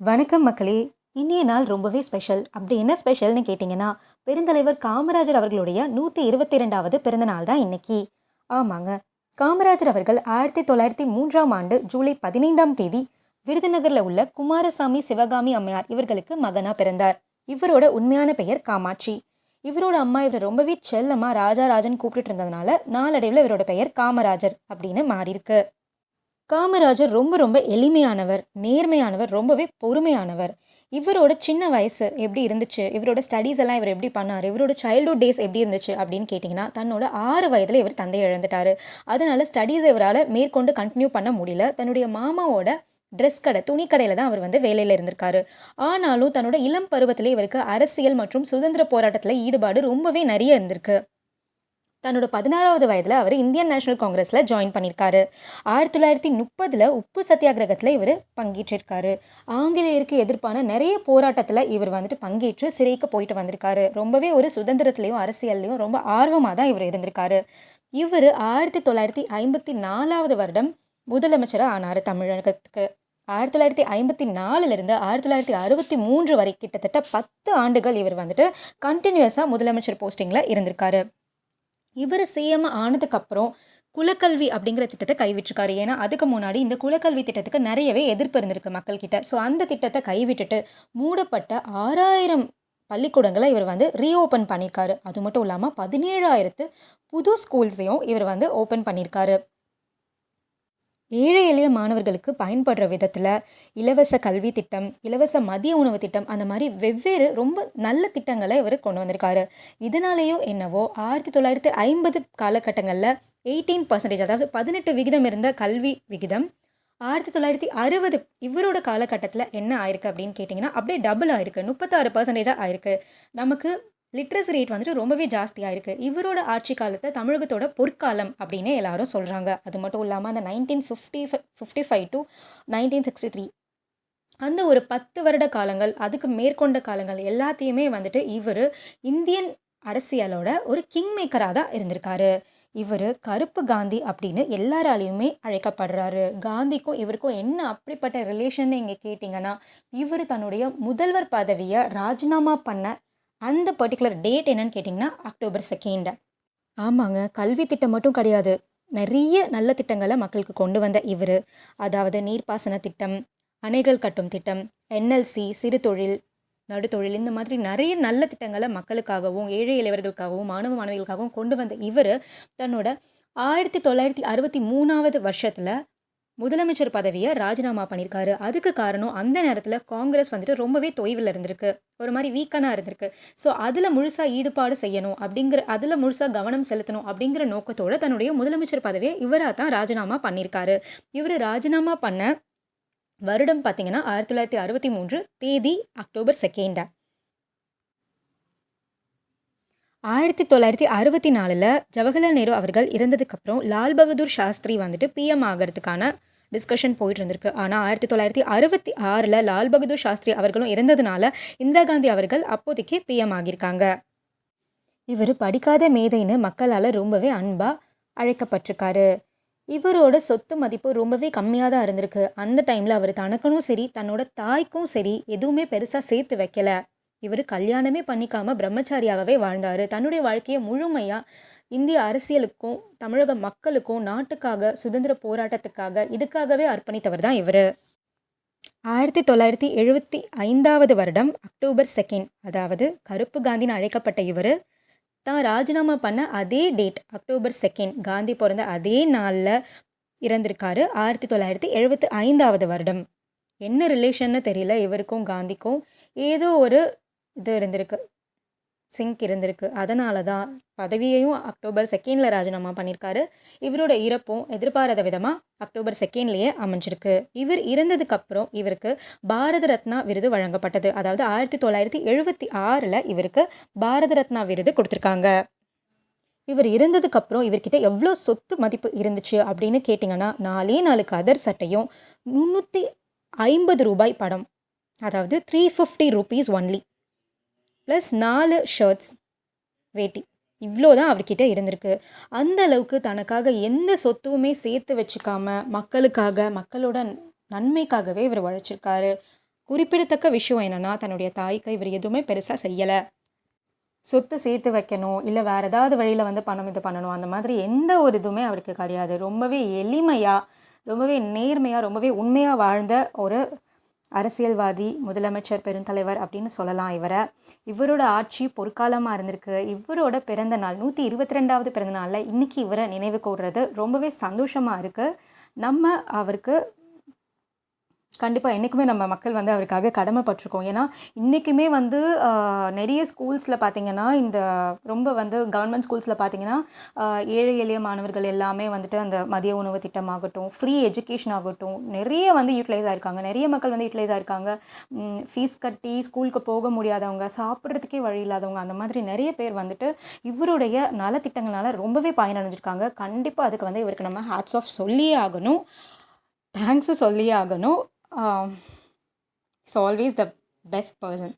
வணக்கம் மக்களே இன்றைய நாள் ரொம்பவே ஸ்பெஷல் அப்படி என்ன ஸ்பெஷல்னு கேட்டிங்கன்னா பெருந்தலைவர் காமராஜர் அவர்களுடைய நூற்றி இருபத்தி ரெண்டாவது பிறந்த நாள் தான் இன்னைக்கு. ஆமாங்க காமராஜர் அவர்கள் ஆயிரத்தி தொள்ளாயிரத்தி மூன்றாம் ஆண்டு ஜூலை பதினைந்தாம் தேதி விருதுநகரில் உள்ள குமாரசாமி சிவகாமி அம்மையார் இவர்களுக்கு மகனா பிறந்தார். இவரோட உண்மையான பெயர் காமாட்சி. இவரோட அம்மா இவரை ரொம்பவே செல்லமாக ராஜாராஜன் கூப்பிட்டு இருந்ததுனால நாளடைவில் இவரோட பெயர் காமராஜர் அப்படின்னு மாறியிருக்கு. காமராஜர் ரொம்ப ரொம்ப எளிமையானவர் நேர்மையானவர் ரொம்பவே பொறுமையானவர். இவரோட சின்ன வயசு எப்படி இருந்துச்சு? இவரோட ஸ்டடீஸ் எல்லாம் இவர் எப்படி பண்ணார்? இவரோட சைல்டுஹுட் டேஸ் எப்படி இருந்துச்சு அப்படின்னு கேட்டிங்கன்னா தன்னோட ஆறு வயதில் இவர் தந்தை இழந்துட்டாரு. அதனால் ஸ்டடீஸ் இவரால் மேற்கொண்டு கண்டினியூ பண்ண முடியல. தன்னுடைய மாமாவோட ட்ரெஸ் கடை துணிக்கடையில் தான் அவர் வந்து வேலையில் இருந்திருக்காரு. ஆனாலும் தன்னோட இளம் பருவத்திலே இவருக்கு அரசியல் மற்றும் சுதந்திர போராட்டத்தில் ஈடுபாடு ரொம்பவே நிறைய இருந்திருக்கு. தன்னோட பதினாறாவது வயதில் அவர் இந்தியன் நேஷனல் காங்கிரஸில் ஜாயின் பண்ணியிருக்காரு ஆயிரத்தி தொள்ளாயிரத்தி முப்பதில் உப்பு சத்தியாகிரகத்தில் இவர் பங்கேற்றிருக்காரு. ஆங்கிலேயருக்கு எதிர்ப்பான நிறைய போராட்டத்தில் இவர் வந்துட்டு பங்கேற்று சிறைக்கு போயிட்டு வந்திருக்காரு. ரொம்பவே ஒரு சுதந்திரத்துலேயும் அரசியல்லையும் ரொம்ப ஆர்வமாக தான் இவர் இருந்திருக்காரு. இவர் ஆயிரத்தி தொள்ளாயிரத்தி ஐம்பத்தி நாலாவது வருடம் முதலமைச்சராக ஆனார் தமிழகத்துக்கு. ஆயிரத்தி தொள்ளாயிரத்தி ஐம்பத்தி நாலுலேருந்து ஆயிரத்தி தொள்ளாயிரத்தி அறுபத்தி மூன்று வரை கிட்டத்தட்ட பத்து ஆண்டுகள் இவர் வந்துட்டு கண்டினியூஸாக முதலமைச்சர் போஸ்டிங்கில் இருந்திருக்காரு. இவர் சிஎம் ஆனதுக்கப்புறம் குலக்கல்வி அப்படிங்கிற திட்டத்தை கைவிட்டிருக்காரு. ஏன்னா அதுக்கு முன்னாடி இந்த குலக்கல்வி திட்டத்துக்கு நிறையவே எதிர்ப்பு இருந்திருக்கு மக்கள்கிட்ட. ஸோ அந்த திட்டத்தை கைவிட்டுட்டு மூடப்பட்ட ஆறாயிரம் பள்ளிக்கூடங்களை இவர் வந்து ரீஓப்பன் பண்ணியிருக்காரு. அது மட்டும் இல்லாமல் பதினேழாயிரத்து புது ஸ்கூல்ஸையும் இவர் வந்து ஓப்பன் பண்ணியிருக்காரு. ஏழை எளிய மாணவர்களுக்கு பயன்படுற விதத்தில் இலவச கல்வி திட்டம் இலவச மதிய உணவு திட்டம் அந்த மாதிரி வெவ்வேறு ரொம்ப நல்ல திட்டங்களை இவர் கொண்டு வந்திருக்காரு. இதனாலேயோ என்னவோ ஆயிரத்தி தொள்ளாயிரத்தி ஐம்பது காலகட்டங்களில் எயிட்டீன் பர்சன்டேஜ் அதாவது பதினெட்டு விகிதம் இருந்த கல்வி விகிதம் ஆயிரத்தி தொள்ளாயிரத்தி அறுபது இவரோட காலகட்டத்தில் என்ன ஆயிருக்கு அப்படின்னு கேட்டிங்கன்னா அப்படியே டபுள் ஆயிருக்கு. முப்பத்தாறு பர்சன்டேஜாக ஆயிருக்கு. நமக்கு லிட்ரஸி ரேட் வந்துட்டு ரொம்பவே ஜாஸ்தியாக இருக்குது இவரோட ஆட்சி காலத்தை தமிழகத்தோட பொற்காலம் அப்படின்னு எல்லாரும் சொல்கிறாங்க அது மட்டும் இல்லாமல் அந்த nineteen fifty five fifty five to nineteen sixty three அந்த ஒரு பத்து வருட காலங்கள் அதுக்கு மேற்கொண்ட காலங்கள் எல்லாத்தையுமே வந்துட்டு இவர் இந்தியன் அரசியலோட ஒரு கிங் மேக்கராக தான் இருந்திருக்காரு. இவர் கருப்பு காந்தி அப்படின்னு எல்லாராலையுமே அழைக்கப்படுறாரு. காந்திக்கும் இவருக்கும் என்ன அப்படிப்பட்ட ரிலேஷன் இங்கே கேட்டிங்கன்னா இவர் தன்னுடைய முதல்வர் பதவியை ராஜினாமா பண்ண அந்த பர்டிகுலர் டேட் என்னன்னு கேட்டிங்கன்னா அக்டோபர் செகண்ட் ஆமாங்க. கல்வி திட்டம் மட்டும் கிடையாது. நிறைய நல்ல திட்டங்களை மக்களுக்கு கொண்டு வந்த இவர். அதாவது நீர்ப்பாசன திட்டம் அணைகள் கட்டும் திட்டம் என்எல்சி சிறு தொழில் நடுத்தொழில் இந்த மாதிரி நிறைய நல்ல திட்டங்களை மக்களுக்காகவும் ஏழை இளைவர்களுக்காகவும் மாணவ மாணவிகளுக்காகவும் கொண்டு வந்த இவர் தன்னோட ஆயிரத்தி தொள்ளாயிரத்தி அறுபத்தி மூணாவது வருஷத்தில் முதலமைச்சர் பதவியை ராஜினாமா பண்ணியிருக்காரு அதுக்கு காரணம் அந்த நேரத்தில் காங்கிரஸ் வந்துட்டு ரொம்பவே தொய்வில் இருந்திருக்கு. ஒரு மாதிரி வீக்கனாக இருந்திருக்கு. ஸோ அதில் முழுசாக ஈடுபாடு செய்யணும் அப்படிங்கிற அதில் முழுசாக கவனம் செலுத்தணும் அப்படிங்கிற நோக்கத்தோடு தன்னுடைய முதலமைச்சர் பதவியை இவராக தான் ராஜினாமா பண்ணியிருக்காரு இவர் ராஜினாமா பண்ண வருடம் பார்த்தீங்கன்னா ஆயிரத்தி தொள்ளாயிரத்தி அறுபத்தி மூன்று தேதி அக்டோபர் செகண்டா ஆயிரத்தி தொள்ளாயிரத்தி அறுபத்தி நாலில் ஜவஹர்லால் நேரு அவர்கள் இறந்ததுக்கப்புறம் லால் பகதூர் சாஸ்திரி வந்துட்டு பிஎம் ஆகிறதுக்கான டிஸ்கஷன் போயிட்டு இருந்திருக்கு. ஆனால் ஆயிரத்தி தொள்ளாயிரத்தி அறுபத்தி ஆறில் லால் பகதூர் சாஸ்திரி அவர்களும் இறந்ததுனால இந்திரா காந்தி அவர்கள் அப்போதைக்கு பிஎம் ஆகியிருக்காங்க. இவர் படிக்காத மேதைன்னு மக்களால் ரொம்பவே அன்பாக அழைக்கப்பட்டிருக்காரு. இவரோட சொத்து மதிப்பு ரொம்பவே கம்மியாக தான் இருந்திருக்கு. அந்த டைமில் அவர் தனக்கனும் சரி தன்னோட தாய்க்கும் சரி எதுவுமே பெருசாக சேர்த்து வைக்கல. இவர் கல்யாணமே பண்ணிக்காம பிரம்மச்சாரியாகவே வாழ்ந்தார். தன்னுடைய வாழ்க்கையை முழுமையாக இந்திய அரசியலுக்கும் தமிழக மக்களுக்கும் நாட்டுக்காக சுதந்திர போராட்டத்துக்காக இதுக்காகவே அர்ப்பணித்தவர் தான் இவர். ஆயிரத்தி தொள்ளாயிரத்தி எழுபத்தி ஐந்தாவது வருடம் அக்டோபர் செகண்ட் அதாவது கருப்பு காந்தின்னு அழைக்கப்பட்ட இவர் தான் ராஜினாமா பண்ண அதே டேட் அக்டோபர் செகண்ட் காந்தி பிறந்த அதே நாளில் இறந்திருக்காரு. ஆயிரத்தி தொள்ளாயிரத்தி எழுபத்தி ஐந்தாவது வருடம். என்ன ரிலேஷன்னு தெரியல இவருக்கும் காந்திக்கும். ஏதோ ஒரு இது இருந்திருக்கு. சிங்க் இருந்திருக்கு. அதனால தான் பதவியையும் அக்டோபர் செகண்டில் ராஜினாமா பண்ணியிருக்காரு இவரோட இறப்பும் எதிர்பாராத விதமாக அக்டோபர் செகண்ட்லேயே அமைஞ்சிருக்கு. இவர் இறந்ததுக்கப்புறம் இவருக்கு பாரத ரத்னா விருது வழங்கப்பட்டது. அதாவது ஆயிரத்தி தொள்ளாயிரத்தி எழுபத்தி ஆறில் இவருக்கு பாரத ரத்னா விருது கொடுத்துருக்காங்க. இவர் இருந்ததுக்கப்புறம் இவர்கிட்ட எவ்வளோ சொத்து மதிப்பு இருந்துச்சு அப்படின்னு கேட்டிங்கன்னா நாலே நாலு கதர் சட்டையும் முந்நூற்றி ஐம்பது ரூபாய் படம் அதாவது three fifty rupees only plus நாலு ஷர்ட்ஸ் வேட்டி. இவ்வளோ தான் அவர்கிட்ட இருந்திருக்கு. அந்த அளவுக்கு தனக்காக எந்த சொத்துவுமே சேர்த்து வச்சுக்காம மக்களுக்காக மக்களோட நன்மைக்காகவே இவர் உழைச்சிருக்காரு. குறிப்பிடத்தக்க விஷயம் என்னென்னா தன்னுடைய தாய்க்கு இவர் எதுவுமே பெருசாக செய்யலை. சொத்து சேர்த்து வைக்கணும் இல்லை வேறு ஏதாவது வழியில் வந்து பணம் இது பண்ணணும் அந்த மாதிரி எந்த ஒரு இதுவுமே அவருக்கு கிடையாது. ரொம்பவே எளிமையாக ரொம்பவே நேர்மையாக ரொம்பவே உண்மையாக வாழ்ந்த ஒரு அரசியல்வாதி முதலமைச்சர் பெருந்தலைவர் அப்படின்னு சொல்லலாம் இவரை. இவரோட ஆட்சி பொற்காலமாக இருந்திருக்கு. இவரோட பிறந்த நாள் நூற்றி இருபத்தி ரெண்டாவது பிறந்த நாளில் இன்றைக்கி இவரை நினைவு கூடுறது ரொம்பவே சந்தோஷமாக இருக்குது நம்ம அவருக்கு கண்டிப்பாக என்றைக்குமே நம்ம மக்கள் வந்து அவருக்காக கடமைப்பட்டிருக்கோம். ஏன்னா இன்றைக்குமே வந்து நிறைய ஸ்கூல்ஸில் பார்த்தீங்கன்னா இந்த ரொம்ப வந்து கவர்மெண்ட் ஸ்கூல்ஸில் பார்த்திங்கன்னா ஏழை எளிய மாணவர்கள் எல்லாமே வந்துட்டு அந்த மதிய உணவு திட்டம் ஆகட்டும் ஃப்ரீ எஜுகேஷன் ஆகட்டும் நிறைய வந்து யூட்டிலைஸ் ஆகிருக்காங்க நிறைய மக்கள் வந்து யூட்டிலைஸ் ஆயிருக்காங்க. ஃபீஸ் கட்டி ஸ்கூலுக்கு போக முடியாதவங்க சாப்பிட்றதுக்கே வழி இல்லாதவங்க அந்த மாதிரி நிறைய பேர் வந்துட்டு இவருடைய நலத்திட்டங்களால் ரொம்பவே பயனடைஞ்சிருக்காங்க. கண்டிப்பாக அதுக்கு வந்து இவருக்கு நம்ம ஹேட்ஸ் ஆஃப் சொல்லியே ஆகணும். தேங்க்ஸு சொல்லியே ஆகணும். um, he's always the best person.